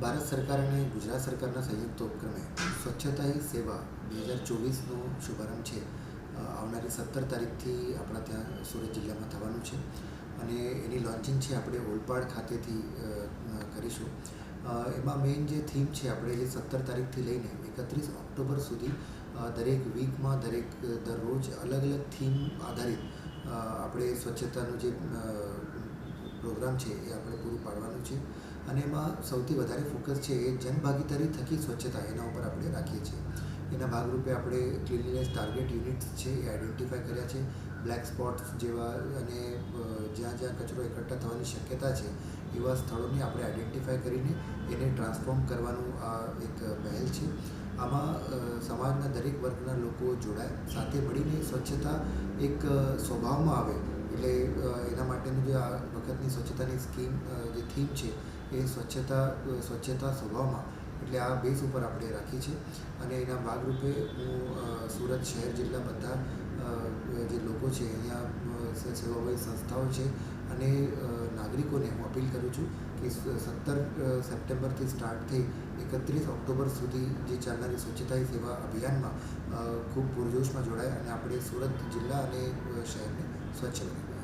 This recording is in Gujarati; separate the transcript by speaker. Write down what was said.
Speaker 1: ભારત સરકાર અને ગુજરાત સરકારના સંયુક્ત ઉપક્રમે સ્વચ્છતા હી સેવા બે હજાર ચોવીસનો શુભારંભ છે. આવનારી સત્તર તારીખથી આપણા ત્યાં સુરત જિલ્લામાં થવાનું છે અને એની લોન્ચિંગ છે આપણે ઓલપાડ ખાતેથી કરીશું. એમાં મેઇન જે થીમ છે આપણે જે સત્તર તારીખથી લઈને એકત્રીસ ઓક્ટોબર સુધી દરેક વીકમાં દરેક દરરોજ અલગ અલગ થીમ આધારિત આપણે સ્વચ્છતાનું જે પ્રોગ્રામ છે એ આપણે પૂરું પાડવાનું છે. અને એમાં સૌથી વધારે ફોકસ છે એ જનભાગીદારી થકી સ્વચ્છતા એના ઉપર આપણે રાખીએ છીએ. એના ભાગરૂપે આપણે ક્લિનલીનેસ ટાર્ગેટ યુનિટ્સ છે એ આઈડેન્ટિફાય કર્યા છે. બ્લેક સ્પોટ્સ જેવા અને જ્યાં જ્યાં કચરો એકઠા થવાની શક્યતા છે એવા સ્થળોને આપણે આઈડેન્ટિફાય કરીને એને ટ્રાન્સફોર્મ કરવાનું આ એક પહેલ છે. આમાં સમાજના દરેક વર્ગના લોકો જોડાય. સાથે મળીને સ્વચ્છતા એક સ્વભાવમાં આવે એટલે એના માટેનું જે આ વખતની સ્વચ્છતાની સ્કીમ જે થીમ છે એ સ્વચ્છતા સ્વચ્છતા સ્વભાવમાં એટલે આ બેઝ ઉપર આપણે રાખી છે અને એના ભાગરૂપે હું સુરત શહેર જિલ્લા બધા જે લોકો છે અહીંયા સેવાભાવી સંસ્થાઓ છે અને નાગરિકોને હું અપીલ કરું છું કે સત્તર સપ્ટેમ્બરથી સ્ટાર્ટ થઈ એકત્રીસ ઓક્ટોબર સુધી જે ચાલનારી સ્વચ્છતા સેવા અભિયાનમાં ખૂબ પૂરજોશમાં જોડાય અને આપણે સુરત જિલ્લા અને અ, 算起来。